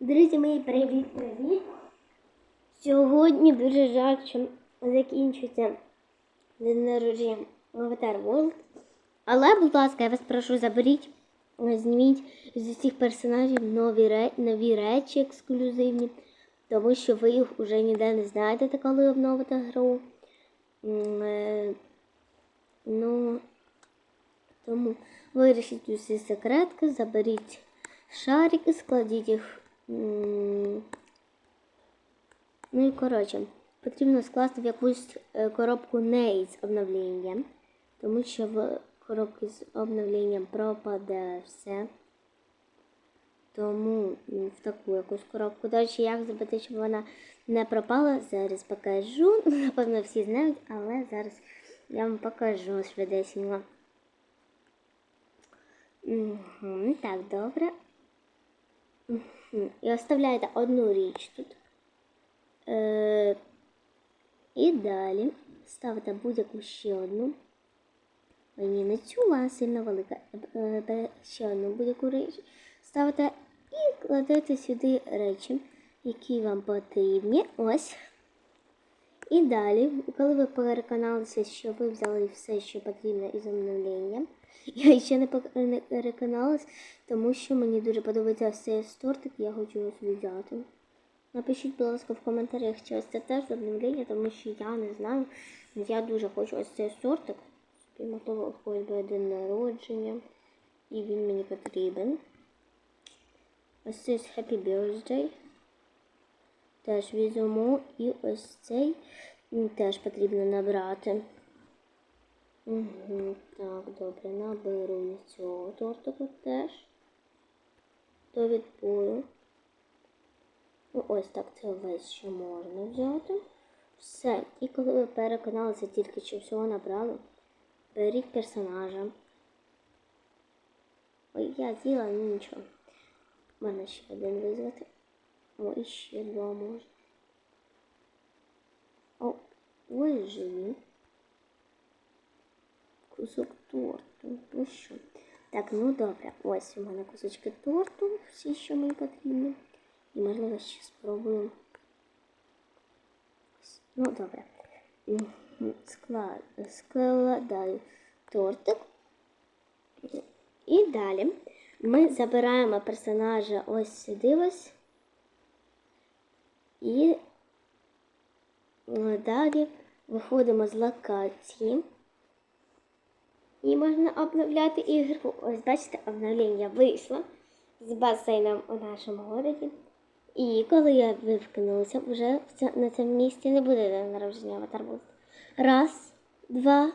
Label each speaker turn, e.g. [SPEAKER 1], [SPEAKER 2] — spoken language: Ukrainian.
[SPEAKER 1] Друзі мої, привіт-привіт! Сьогодні дуже жаль, що закінчується день народження Avatar World. Але, будь ласка, я вас прошу, заберіть, зніміть з усіх персонажів нові, нові речі ексклюзивні, тому що ви їх вже ніде не знайдете, коли обновите гру. Е, Ну, тому вирішіть усі секретки, заберіть шарики, складіть їх. Ну і коротше, потрібно скласти в якусь е, коробку не із обновленням, тому що в коробці з обновленням пропаде все. Тому в таку якусь коробку. До речі, як зробити, щоб вона не пропала, зараз покажу. Напевно, всі знають, але зараз я вам покажу швидесенько. Мгм, Так, добре. І оставляєте одну річ тут. Е, і далі ставите будь-яку ще одну. Ой, не цю, сильно велика. Е, е, ще одну будь-яку річ. Ставите і кладете сюди речі, які вам потрібні. Ось. І далі, коли ви переконалися, що ви взяли все, що потрібно із обновленням, я ще не переконалась, тому що мені дуже подобається ось цей тортик, я хочу його собі взяти. Напишіть, будь ласка, в коментарях, чи ось це теж обновлення, тому що я не знаю. Я дуже хочу ось цей тортик. Собі, можливо, хоч би день народження. І він мені потрібен. Ось цей Happy Birthday. Теж візьму. І ось цей теж потрібно набрати. Угу, так, добре, наберу і цього тортику теж. До відбою. Ну, ось так це весь що можна взяти. Все. І коли ви переконалися тільки, що всього набрали, беріть персонажа. Ой, я з'їла, ну нічого. Можна ще один визвати. Ой, ще два можна. О, ой, живі. Кусок торту. Ну що? Так, ну добре. Ось у мене кусочки торту, всі, що мені потрібні. І можливо ще спробую. Ось. Ну, добре. Складаю тортик. І далі ми забираємо персонажа ось сюди ось. І е, далі виходимо з локації. І можна обновляти ігру. Ось бачите, обновлення вийшло з басейном у нашому городі. І коли я вивкнулася, вже на цьому місці не буде народження в World. Раз, два,